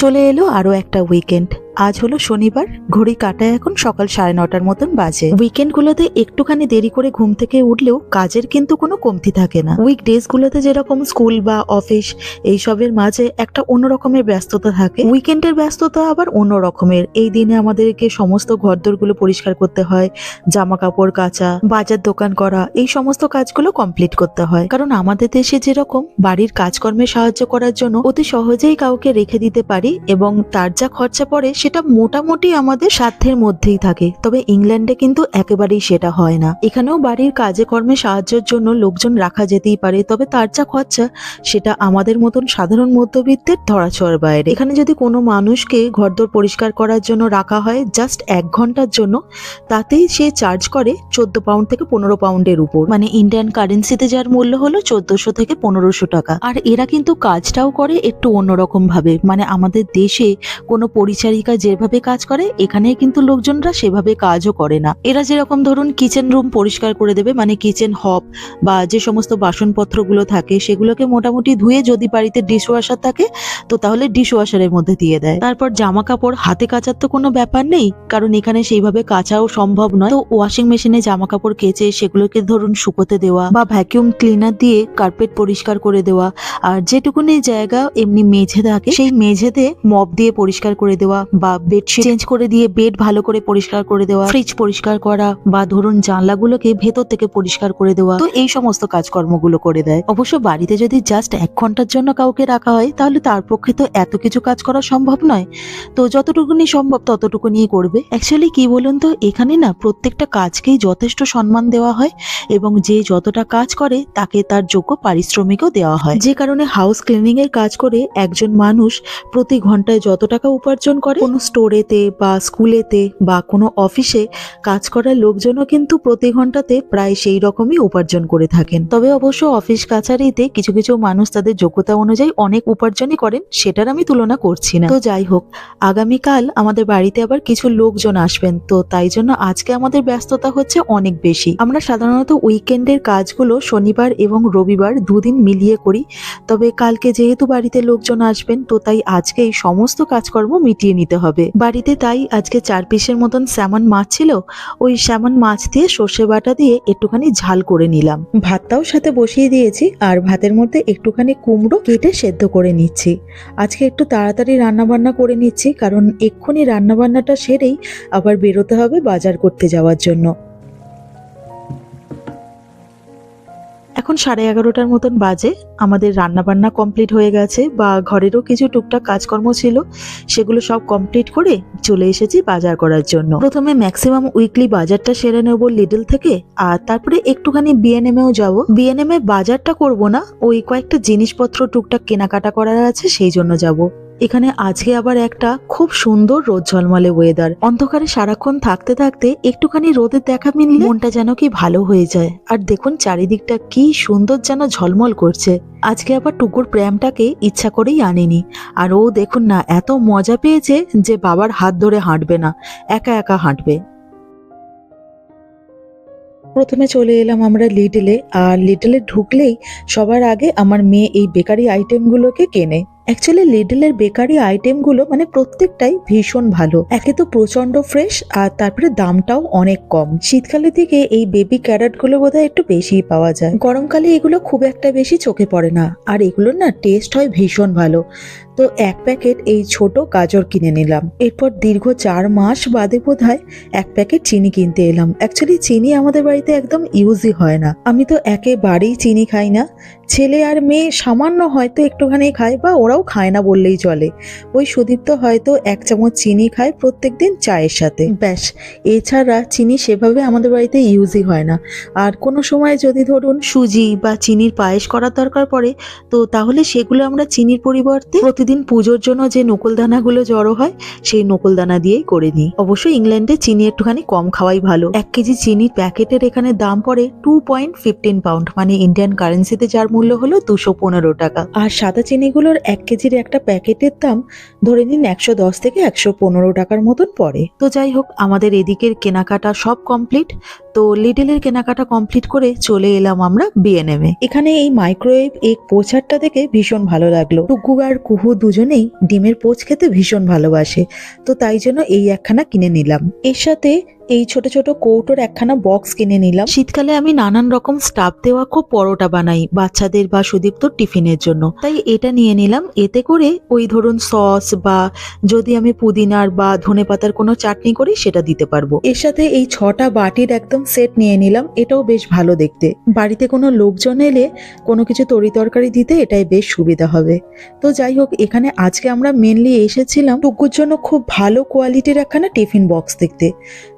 চলে এলো আরও একটা উইকেন্ড আজ হলো শনিবার, ঘড়ি কাটায় এখন সকাল সাড়ে নটার মতন বাজে। উইকেন্ড গুলোতে একটুখানি দেরি করে ঘুম থেকে উঠলেও কাজের কিন্তু কোনো কমতি থাকে না। উইক ডেজ গুলোতে যেরকম স্কুল বা অফিস, এইসবের মাঝে একটা অন্য রকমের ব্যস্ততা থাকে। উইকেন্ডের ব্যস্ততা আবার অন্য রকমের। এই দিনে আমাদেরকে সমস্ত ঘরদোরগুলো পরিষ্কার করতে হয় জামা কাপড় কাচা, বাজার দোকান করা, এই সমস্ত কাজগুলো কমপ্লিট করতে হয়। কারণ আমাদের দেশে যেরকম বাড়ির কাজকর্মে সাহায্য করার জন্য অতি সহজেই কাউকে রেখে দিতে পারি এবং তার যা খরচা পড়ে সেটা মোটামুটি আমাদের সাধ্যের মধ্যেই থাকে। তবে ইংল্যান্ডে কিন্তু একেবারেই সেটা হয় না। এখানেও বাড়ির কাজে কর্মে সাহায্যের জন্য লোকজন রাখা যেতেই পারে, তবে তার যা খরচা, সেটা আমাদের মতন সাধারণ মধ্যবিত্তের ধরাছোঁয়ার বাইরে। এখানে যদি কোনো মানুষকে ঘরদোর পরিষ্কার করার জন্য রাখা হয় জাস্ট এক ঘণ্টার জন্য, তাতেই সে চার্জ করে চোদ্দ পাউন্ড থেকে পনেরো পাউন্ডের উপর। মানে ইন্ডিয়ান কারেন্সিতে যার মূল্য হলো চোদ্দশো থেকে পনেরোশো টাকা। আর এরা কিন্তু কাজটাও করে একটু অন্যরকম ভাবে। মানে আমাদের দেশে কোনো পরিচারিকা যেভাবে কাজ করে এখানে কিন্তু লোকজনরা সেভাবে কাজও করে না। এরা যেরকম ধরুন কিচেন রুম পরিষ্কার করে দেবে মানে কিচেন হব বা যে সমস্ত বাসনপত্রগুলো থাকে, সেগুলোকে মোটামুটি ধুয়ে যদি বাড়িতে ডিশ ওয়াশার থাকে, তো তাহলে ডিশ ওয়াশারের মধ্যে দিয়ে দেয়। তারপর জামা কাপড় হাতে কাচার তো কোনো ব্যাপার নেই, কারণ এখানে সেইভাবে কাচাও সম্ভব নয়। তো ওয়াশিং মেশিনে জামা কাপড় কেচে, সেগুলোকে ধরুন শুকোতে দেওয়া বা ভ্যাকিউম ক্লিনার দিয়ে কার্পেট পরিষ্কার করে দেওয়া, আর যেটুকুনি জায়গা এমনি মেঝে থাকে, সেই মেঝেতে মপ দিয়ে পরিষ্কার করে দেওয়া বা বেডশিট চেঞ্জ করে দিয়ে বেড ভালো করে পরিষ্কার করে দেওয়া ফ্রিজ পরিষ্কার করা বা ধরুন জানলাগুলোকে ভেতর থেকে পরিষ্কার করে দেওয়া, তো এই সমস্ত কাজকর্মগুলো করে দেয়। অবশ্য বাড়িতে যদি জাস্ট এক ঘণ্টার জন্য কাউকে রাখা হয়, তাহলে তার পক্ষে তো এত কিছু কাজ করা সম্ভব নয়। তো যতটুকুনি সম্ভব ততটুকুনিই করবে। অ্যাকচুয়ালি কি বলুন তো, এখানে না প্রত্যেকটা কাজকেই যথেষ্ট সম্মান দেওয়া হয় এবং যে যতটা কাজ করে, তাকে তার যোগ্য পারিশ্রমিকও দেওয়া হয়। যে কারণে হাউস ক্লিনিং এর কাজ করে একজন মানুষ প্রতি ঘন্টায় যত টাকা উপার্জন করে কোনো স্টোরেতে বা স্কুলেতে বা কোনো অফিসে কাজ করার লোকজনও কিন্তু প্রতি ঘন্টাতে প্রায় সেই রকমই উপার্জন করে থাকেন। তবে অবশ্য অফিস কাছারিতে কিছু কিছু মানুষ তাদের যোগ্যতা অনুযায়ী অনেক উপার্জনই করেন, সেটার আমি তুলনা করছি না। তো যাই হোক, আগামীকাল আমাদের বাড়িতে আবার কিছু লোকজন আসবেন, তো তাই জন্য আজকে আমাদের ব্যস্ততা হচ্ছে অনেক বেশি। আমরা সাধারণত উইকেন্ডের কাজগুলো শনিবার এবং রবিবার দুদিন মিলিয়ে করি, তবে কালকে যেহেতু বাড়িতে লোকজন আসবেন, তো তাই আজকে এই সমস্ত কাজকর্ম মিটিয়ে নিতে হবে। বাড়িতে তাই আজকে চার পিসের মতন স্যামন মাছ ছিল, ওই স্যামন মাছ দিয়ে সর্ষে বাটা দিয়ে একটুখানি ঝাল করে নিলাম। ভাতটাও সাথে বসিয়ে দিয়েছি, আর ভাতের মধ্যে একটুখানি কুমড়ো কেটে সেদ্ধ করে নিচ্ছি। আজকে একটু তাড়াতাড়ি রান্না বান্না করে নিচ্ছি, কারণ এক্ষুনি রান্নাবান্নাটা সেরেই আবার বেরোতে হবে বাজার করতে যাওয়ার জন্য। এখন সাড়ে এগারোটার মতন বাজে। আমাদের রান্না বান্না কমপ্লিট হয়ে গেছে বা ঘরেরও কিছু টুকটাক কাজকর্ম ছিল, সেগুলো সব কমপ্লিট করে চলে এসেছি বাজার করার জন্য। প্রথমে ম্যাক্সিমাম উইকলি বাজারটা সেরে নেব লিডল থেকে, আর তারপরে একটুখানি বিএনএমেও যাব। বিএনএম এ বাজারটা করব না, ওই কয়েকটা জিনিসপত্র টুকটাক কেনাকাটা করার আছে, সেই জন্য যাব। এখানে আজকে আবার একটা খুব সুন্দর রোদ ঝলমলে ওয়েদার অন্ধকারে সারাক্ষণ থাকতে থাকতে একটুখানি রোদের দেখা মিললে মনটা যেন কি ভালো হয়ে যায়। আর দেখুন চারিদিকটা কি সুন্দর যেন ঝলমল করছে। আজকে আবার টুকুর প্রেমটাকে ইচ্ছা করেই আনেনি। আর ও দেখুন না, এত মজা পেয়েছে যে বাবার হাত ধরে হাঁটবে না, একা একা হাঁটবে। প্রথমে চলে এলাম আমরা লিটলে আর লিটলে ঢুকলেই সবার আগে আমার মেয়ে এই বেকারি আইটেমগুলোকে কেনে। অ্যাকচুয়ালি লিডলের বেকারি আইটেমগুলো মানে প্রত্যেকটাই ভীষণ ভালো। একে তো প্রচণ্ড ফ্রেশ আর তারপরে দামটাও অনেক কম। শীতকালের দিকে এই বেবি ক্যারেটগুলো বোধহয় একটু বেশিই পাওয়া যায়। গরমকালে এগুলো খুব একটা বেশি চোখে পড়ে না। আর এগুলোর না টেস্ট হয় ভীষণ ভালো। তো এক প্যাকেট এই ছোট গাজর কিনে নিলাম। এরপর দীর্ঘ চার মাস বাদে বোধ হয় এক প্যাকেট চিনি কিনতে এলাম। অ্যাকচুয়ালি চিনি আমাদের বাড়িতে একদম ইউজই হয় না। আমি তো একেবারেই চিনি খাই না। ছেলে আর মেয়ে সামান্য হয়তো একটুখানি খায় বা ওরাও খায় না বললেই চলে। ওই সুদীপ্ত হয়তো এক চামচ চিনি খায় প্রত্যেক দিন চায়ের সাথে। ব্যাস, এছাড়া চিনি সেভাবে আমাদের বাড়িতে ইউজই হয় না। আর কোনো সময় যদি ধরুন সুজি বা চিনির পায়েস করার দরকার পড়ে, তো তাহলে সেগুলো আমরা চিনির পরিবর্তে প্রতিদিন পুজোর জন্য যে নকুলদানাগুলো জড়ো হয়, সেই নকুলদানা দিয়েই করে নিই। অবশ্য ইংল্যান্ডে চিনি একটুখানি কম খাওয়াই ভালো। এক কেজি চিনির প্যাকেটের এখানে দাম পড়ে টু পয়েন্ট ফিফটিন পাউন্ড মানে ইন্ডিয়ান কারেন্সিতে যার মূল্য হলো দুশো পনেরো টাকা। আর সাদা চিনিগুলোর এক কেজির একটা প্যাকেটের দাম ধরে নিন একশো দশ থেকে একশো পনেরো টাকার মতন পড়ে। তো যাই হোক, আমাদের এদিকের কেনাকাটা সব কমপ্লিট তো লিডেলের কেনাকাটা কমপ্লিট করে চলে এলাম আমরা বিএনএম এখানে এই মাইক্রোওয়েভ এক পোচারটা দেখে ভীষণ ভালো লাগল। টুকু আর কুহু বাবু দুজনেই ডিমের পোচ খেতে ভীষণ ভালোবাসে। তো তাই জন্য এই একখানা কিনে নিলাম। এর সাথে এই ছোট ছোট কৌটোর একখানা বক্স কিনে নিলাম। শীতকালে আমি নানান রকম স্টাফ দেওয়া খুব পরোটা বানাই, বাচ্চাদের বা সুদীপ্ত টিফিনের জন্য। তাই এটা নিয়ে নিলাম। এতে করে ওই ধরুন সস বা যদি আমি পুদিনার বা ধনেপাতার কোনো চাটনি করি, সেটা দিতে পারব। এর সাথে এই ছটা বাটির একদম সেট নিয়ে নিলাম। এটাও বেশ ভালো দেখতে। বাড়িতে কোনো লোকজন এলে কোনো কিছু তরি তরকারি দিতে এটাই বেশ সুবিধা হবে। তো যাই হোক, এখানে আজকে আমরা মেনলি এসেছিলাম টুকুর জন্য খুব ভালো কোয়ালিটির একখানা টিফিন বক্স দেখতে।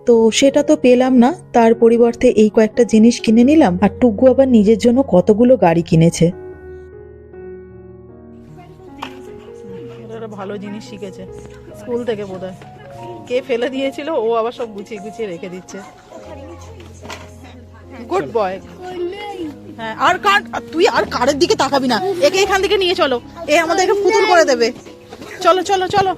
তো সেটা তো পেলাম না। তার পরিবর্তে এই কয়েকটা জিনিস কিনে নিলাম আর টুকু আবার নিজের জন্য কতগুলো গাড়ি কিনেছে। ভালো জিনিস শিখেছে। স্কুল থেকে বোধ কে ফেলে দিয়েছিল, ও আবার সব গুছিয়ে গুছিয়ে রেখে দিচ্ছে। গুড বয় হ্যাঁ আর কার, তুই আর কারের দিকে তাকাবি না। একে এখান থেকে নিয়ে চলো। এ আমাদেরকে পুতুল করে দেবে। চলো চলো চলো।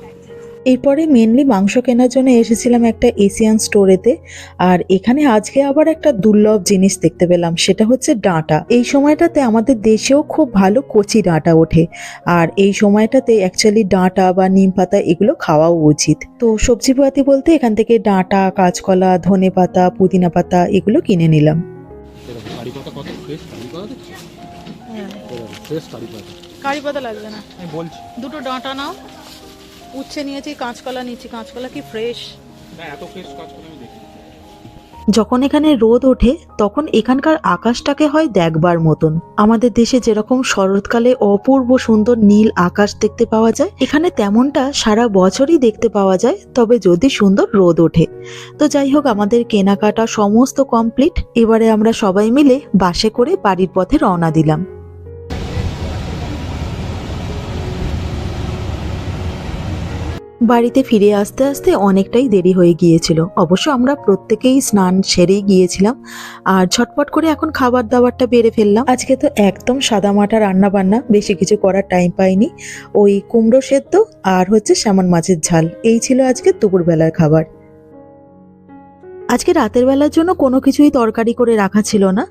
এরপরে মেনলি মাংস কেনার জন্য এসেছিলাম একটা এশিয়ান স্টোরেতে আর এখানে আজকে আবার একটা দুর্লভ জিনিস দেখতে পেলাম সেটা হচ্ছে ডাঁটা। এই সময়টাতে আমাদের দেশেও খুব ভালো কচি ডাঁটা ওঠে আর এই সময়টাতে অ্যাকচুয়ালি ডাঁটা বা নিম পাতা এগুলো খাওয়াও উচিত। তো সবজি সবজিপাতি বলতে এখান থেকে ডাঁটা কাঁচকলা ধনে পাতা পুদিনা পাতা এগুলো কিনে নিলাম। পাতা পাতা হ্যাঁ। পাতা। কারি পাতা লাগবে না। বলছি। দুটো ডাঁটা নাও। উচ্ছে নিয়েছি কাঁচকলা নিয়েছি কাঁচকলা কি ফ্রেশ না এত ফ্রেশ কাজ আমি দেখি যখন এখানে রোদ ওঠে তখন এখানকার আকাশটাকে হয় দেখবার মতন। আমাদের দেশে যেরকম শরৎকালে অপূর্ব সুন্দর নীল আকাশ দেখতে পাওয়া যায় এখানে তেমনটা সারা বছরই দেখতে পাওয়া যায় তবে যদি সুন্দর রোদ ওঠে। তো যাই হোক আমাদের কেনাকাটা সমস্ত কমপ্লিট এবারে আমরা সবাই মিলে বাসে করে বাড়ির পথে রওনা দিলাম। বাড়িতে ফিরে আসতে আসতে অনেকটাই দেরি হয়ে গিয়েছিল। অবশ্য আমরা প্রত্যেকেই স্নান সেরেই গিয়েছিলাম আর ঝটপট করে এখন খাবার দাবারটা বেড়ে ফেললাম। আজকে তো একদম সাদা মাটা রান্না বান্না বেশি কিছু করার টাইম পাইনি। ওই কুমড়ো সেদ্ধ আর হচ্ছে শ্যামন মাছের ঝাল, এই ছিল আজকে দুপুরবেলার খাবার। আজকে রাতের বেলার জন্য কোনো কিছুই তরকারি করে রাখা ছিল না।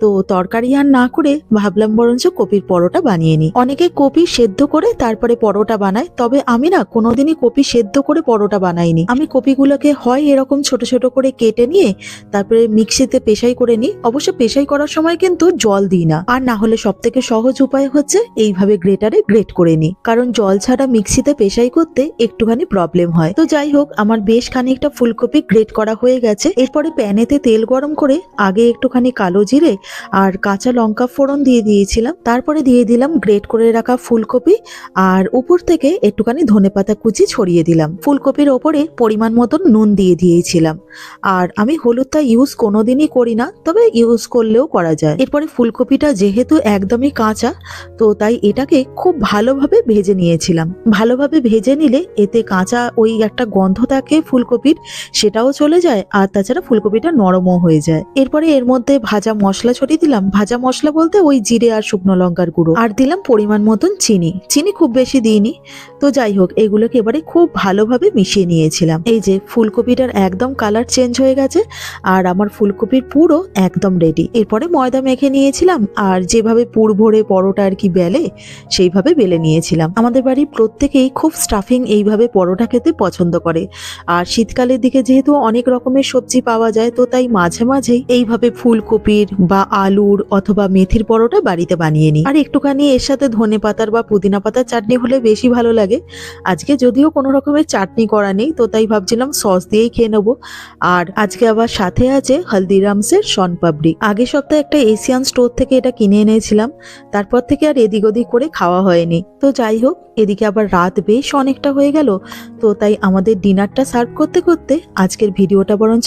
তো তরকারি আর না করে ভাবলাম বরঞ্চ কপির পরোটা বানিয়ে নিই। অনেকে কপি সেদ্ধ করে তারপরে পরোটা বানায়, তবে আমি না কোনোদিনই কপি সেদ্ধ করে পরোটা বানাইনি। আমি কপিগুলোকে হয় এরকম ছোট ছোট করে কেটে নিয়ে তারপরে মিক্সিতে পেশাই করে নিই। অবশ্য পেশাই করার সময় কিন্তু জল দিই না। আর না হলে সব থেকে সহজ উপায় হচ্ছে এইভাবে গ্রেটারে গ্রেট করে নিই। কারণ জল ছাড়া মিক্সিতে পেশাই করতে একটুখানি প্রবলেম হয়। তো যাই হোক, আমার বেশ খানিকটা ফুলকপি গ্রেট করা হয়ে গেছে। এরপরে প্যানেতে তেল গরম করে আগে একটুখানি কালো জিরে আর কাঁচা লঙ্কা ফোড়ন দিয়ে দিয়েছিলাম। তারপরে দিয়ে দিলাম গ্রেট করে রাখা ফুলকপি আর উপর থেকে একটুখানি ধনেপাতা কুচি ছড়িয়ে দিলাম। ফুলকপির ওপরে পরিমাণ মতন নুন দিয়ে দিয়েছিলাম। আর আমি হলুদটা ইউজ কোনোদিনই করি না, তবে ইউজ করলেও করা যায়। এরপরে ফুলকপিটা যেহেতু একদমই কাঁচা, তো তাই এটাকে খুব ভালোভাবে ভেজে নিয়েছিলাম। ভালোভাবে ভেজে নিলে এতে কাঁচা ওই একটা গন্ধ থাকে ফুলকপির, সেটাও চলে যায় আর তাছাড়া ফুলকপিটা নরমও হয়ে যায়। এরপরে এর মধ্যে ভাজা মশলা ছড়িয়ে দিলাম। ভাজা মশলা বলতে ওই জিরে আর শুকনো লঙ্কার গুঁড়ো। আর দিলাম পরিমাণ মতন চিনি। চিনি খুব বেশি দিইনি। তো যাই হোক, এগুলোকে এবারে খুব ভালোভাবে মিশিয়ে নিয়েছিলাম। এই যে ফুলকপিটার একদম কালার চেঞ্জ হয়ে গেছে আর আমার ফুলকপির পুরো একদম রেডি। এরপরে ময়দা মেখে নিয়েছিলাম আর যেভাবে পুর ভরে পরোটা আর কি বেলে, সেইভাবে বেলে নিয়েছিলাম। আমাদের বাড়ির প্রত্যেকেই খুব স্টাফিং এইভাবে পরোটা খেতে পছন্দ করে। আর শীতকালের দিকে যেহেতু অনেক রকমের সবজি পাওয়া যায়, তো তাই মাঝে মাঝেই এইভাবে ফুলকপির বা আলুর অথবা মেথির পরোটা বাড়িতে বানিয়ে নিই। আর একটুখানি এর সাথে ধনে পাতার বা পুদিনা পাতার চাটনি হলে বেশি ভালো লাগে। আজকে যদিও কোনো রকমের চাটনি করা নেই, তো তাই ভাবছিলাম সস দিয়েই খেয়ে নেব। আর আজকে আবার সাথে আছে হলদিরামসের শনপাপড়ি আগের সপ্তাহে একটা এশিয়ান স্টোর থেকে এটা কিনে এনেছিলাম, তারপর থেকে আর এদিক ওদিক করে খাওয়া হয়নি। তো যাই হোক, এদিকে আবার রাত বেশ অনেকটা হয়ে গেল, তো তাই আমাদের ডিনারটা সার্ভ করতে করতে আজকের ভিডিওটা বরঞ্চ